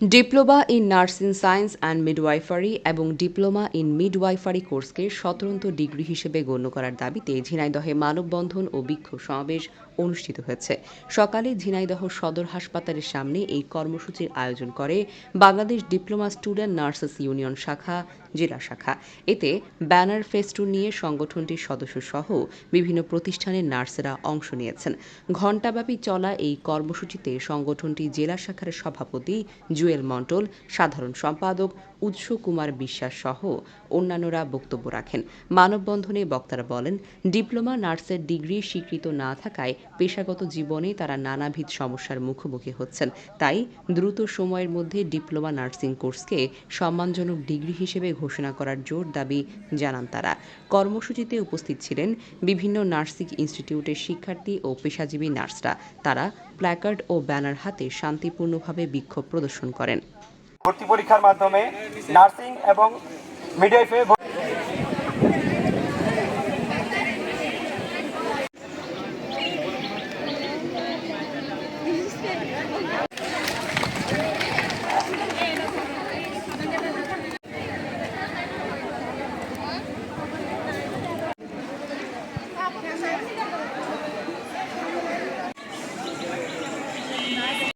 Diploma in nursing science and midwifery এবং diploma in midwifery কোর্সকে স্বতন্ত্র ডিগ্রি হিসেবে গণ্য করার দাবিতে ঝিনাইদহে মানববন্ধন ও বিক্ষোভ সমাবেশ অনুষ্ঠিত হয়েছে। সকালে ঝিনাইদহ সদর হাসপাতালের সামনে এই কর্মসূচির আয়োজন করে Bangladesh diploma student nurses union শাখা, জেলা শাখা। এতে ব্যানার ফেস্টুন নিয়ে সংগঠনটির সদস্য সহ বিভিন্ন প্রতিষ্ঠানের নার্সেরা অংশ নিয়েছেন। ঘণ্টাব্যাপী চলা এই কর্মসূচিতে সংগঠনটি জেলা শাখার সভাপতি জুয়েল মন্ডল সাধারণ সম্পাদক উৎস কুমার বিশ্বাস সহ অন্যান্যরা বক্তব্য রাখেন। মানববন্ধনে বক্তারা বলেন, ডিপ্লোমা নার্সের ডিগ্রি স্বীকৃত না থাকায় পেশাগত জীবনে তারা নানাবিধ সমস্যার মুখোমুখি হচ্ছেন। তাই দ্রুত সময়ের মধ্যে ডিপ্লোমা নার্সিং কোর্সকে সম্মানজনক ডিগ্রি হিসেবে ঘোষণা করার জোর দাবি জানান তারা। কর্মসূচিতে উপস্থিত ছিলেন বিভিন্ন নার্সিং ইনস্টিটিউটের শিক্ষার্থী ও পেশাজীবী নার্সরা। তারা প্ল্যাকার্ড ও ব্যানার হাতে শান্তিপূর্ণভাবে বিক্ষোভ প্রদর্শন করেন। ভর্তি পরীক্ষার মাধ্যমে নার্সিং এবং মিডওয়াইফে